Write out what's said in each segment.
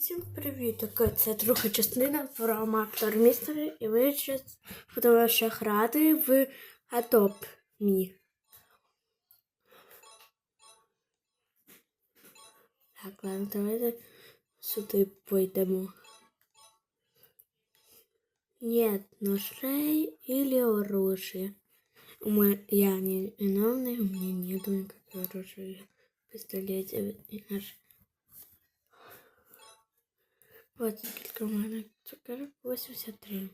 Всім привіт! Така Це друга частина про Мактор Містері, і ми зараз будемо ще грати в Adopt Me. Так, ладно, давайте сюди пойдемо. Нет ножей или оружия. У меня, я не виновный, у меня нету никакого оружия. Пистолетов и нож. Вот сколько у меня цукерок. 83.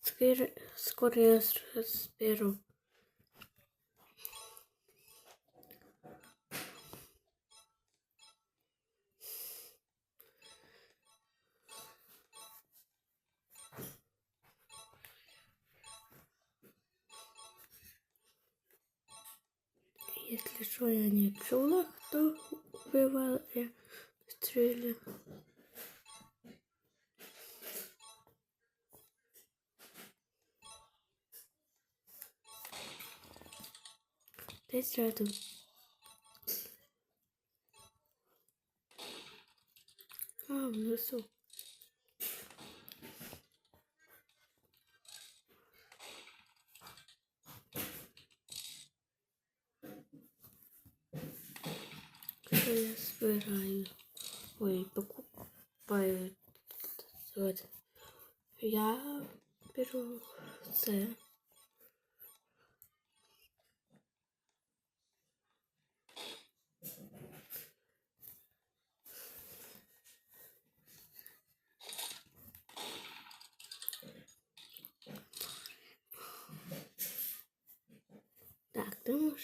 Скоро, скоро я разберу. Если что, я не чула, кто убивал, я стрелял. Десь рядом. А, внизу. Що я збираю? Ой, покупаю. От. Я беру це.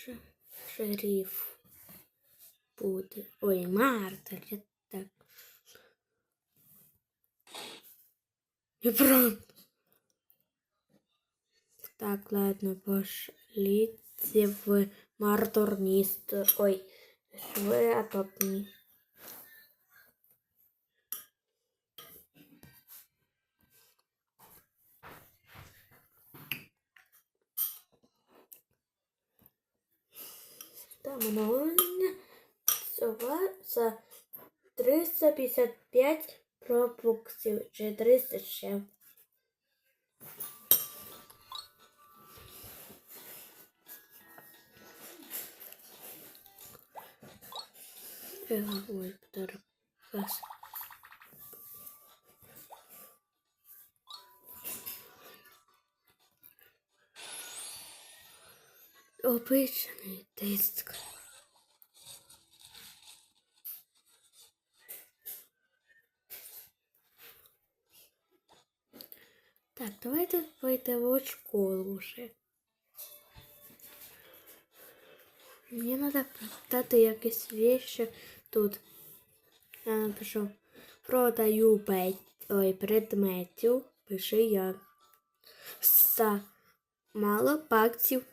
Тому шериф буде. Ой, Мартер, я так. Прав. Так, ладно, пошлите в Мартор місто. Ой, в Атопні. Там оновлення цього за 355 пропуксів чи 300 ще. Е, Ой, который Раз. Обичний диск. Так, давайте пойдемо в школу вже. Мені треба продати якісь вещи тут. Я напишу продаю пет... Ой, предметів. Пиши я. За мало баксів.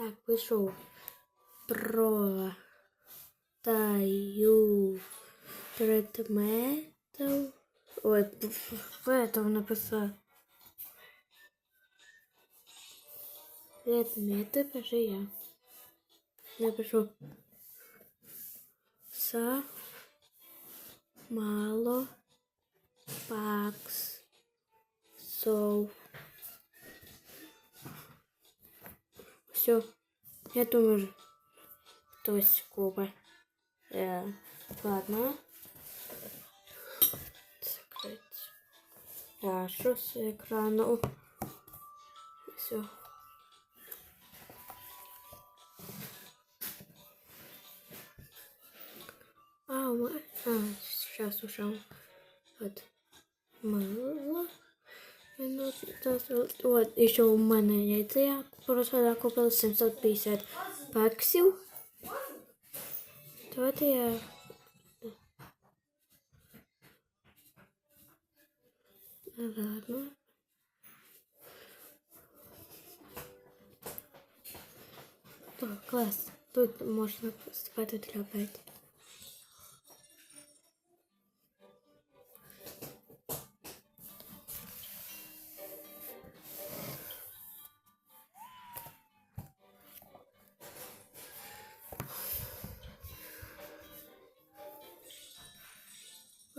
Так, пишу. Продаю предметов. Ой, этого написал. Предметы пиши я. Напишу. Са мало Все. Я думаю, хтось купить. Е, ладно. Закрыть. А, що з екрану? Все. А, а, сейчас уже вот мало. Минут, вот, еще у мене яйця. Я просто купила 750 баксів. Давайте я... Ладно. Так, клас. Тут можна спати для бед.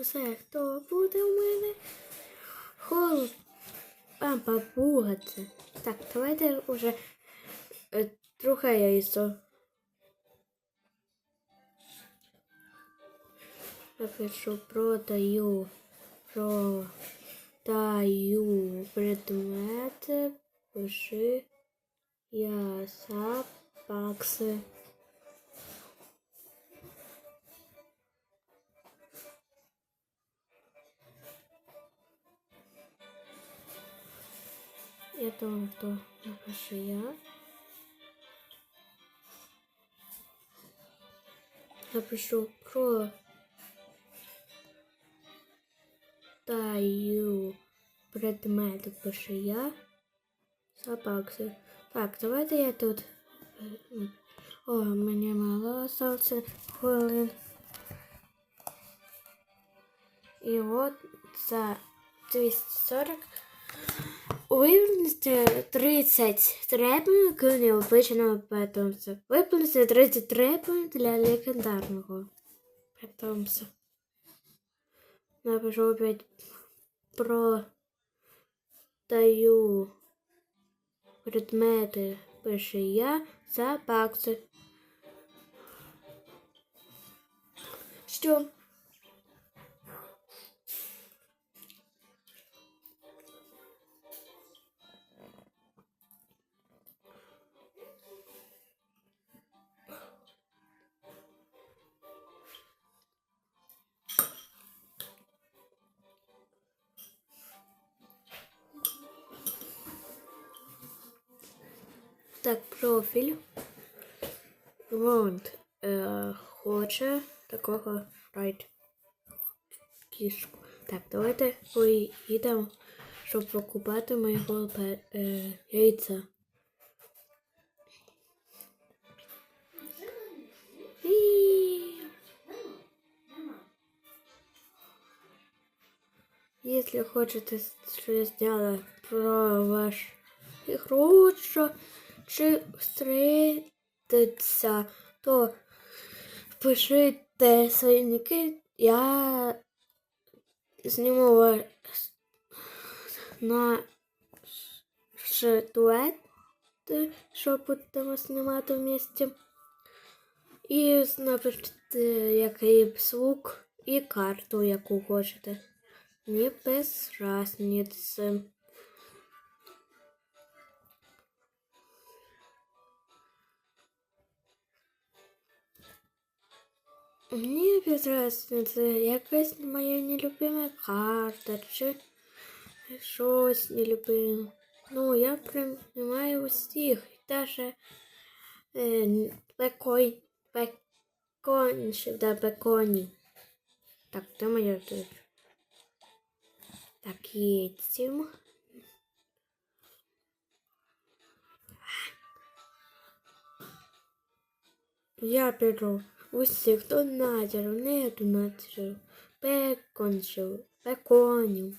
Усе, хто буде у мене? Холод. А, папуга це. Так, давайте уже е, друге яйцо. Напишу продаю. Продаю предмети. Пиши яса бакси. Я думаю, то напишу я. Напишу про даю предмети пишу я. Собакси. Так, давайте я тут. О, мені мало осталося хвилин. І от за 240 Виповнити 30 трепень необичного питомця. Виповнити 30 трепень для легендарного питомця. Напишу опять про даю предмети пише я за бакси. Що? Так, профіль. Вонд е, хоче такого райт кішку. Так, давайте поїдемо, щоб покупати моєго е, яйця. Если хочете, що я зняла про ваш ігрушку, чи встрітиться, то пишіть свої ніки. Я зніму вас на дует, що будемо знімати вместе. І напишіть, який б звук і карту, яку хочете. Не без. Мені без разницы, якась моя нелюбима карта, чи щось нелюбиме. Ну, я приймаю усіх, даже е, бекой, беконші, да, беконі. Так, де моя тут? Так, едем. Я беру усіх донатерів, не донатерів, беконшів, беконів.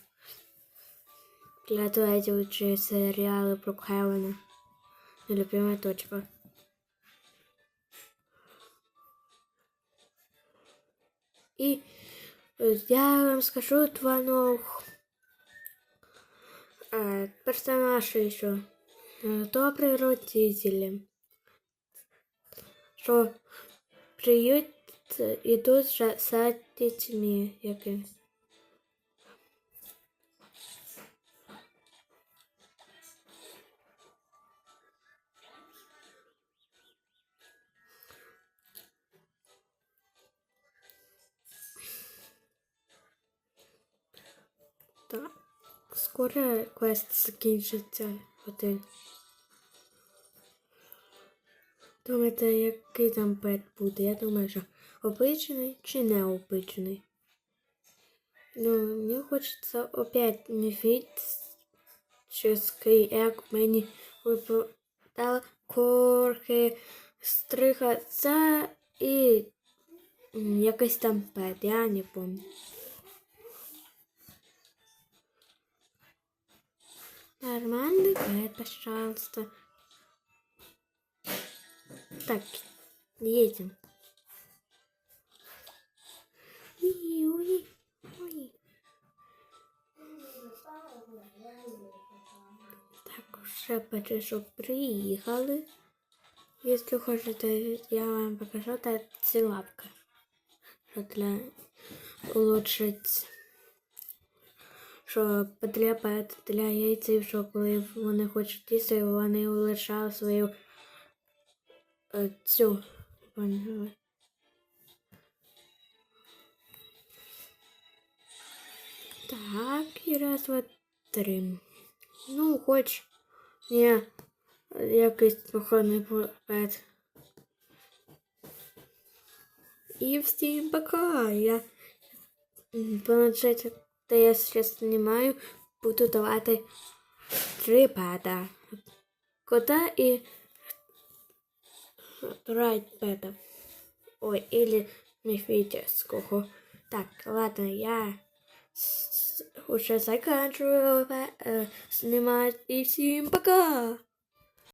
Для дуетів чи серіали про Кевина. Нелюбима точка. І е, я вам скажу два новых э, персонажи еще. Э, добрые родители. Что приют идут за, за детьми якимсь. Скоро квест закінчиться один. Думаєте, який там пет буде? Я думаю, що обичний чи необичний. Ну, мені хочеться опять міфічний, як мені випадали корки, стриха це і якийсь там пет, я не пам'ятаю. Нормальный пэт, пожалуйста. Так, едем. Так, уже почти що приїхали. Якщо хочете, я вам покажу та ці лапки. Що для улучшить, що потрібно для яйців, що коли вони хочуть їсти, вони улучшали свою цю. поняли? Так, і раз, два, три. Ну, хоч не якийсь походний поет. І всім пока. Я планшет, де я зараз знімаю, буду давати три пета. Кота і райт пета. Ой, или міфічного. Так, ладно, я уже заканчиваю э, снимать. И всем пока!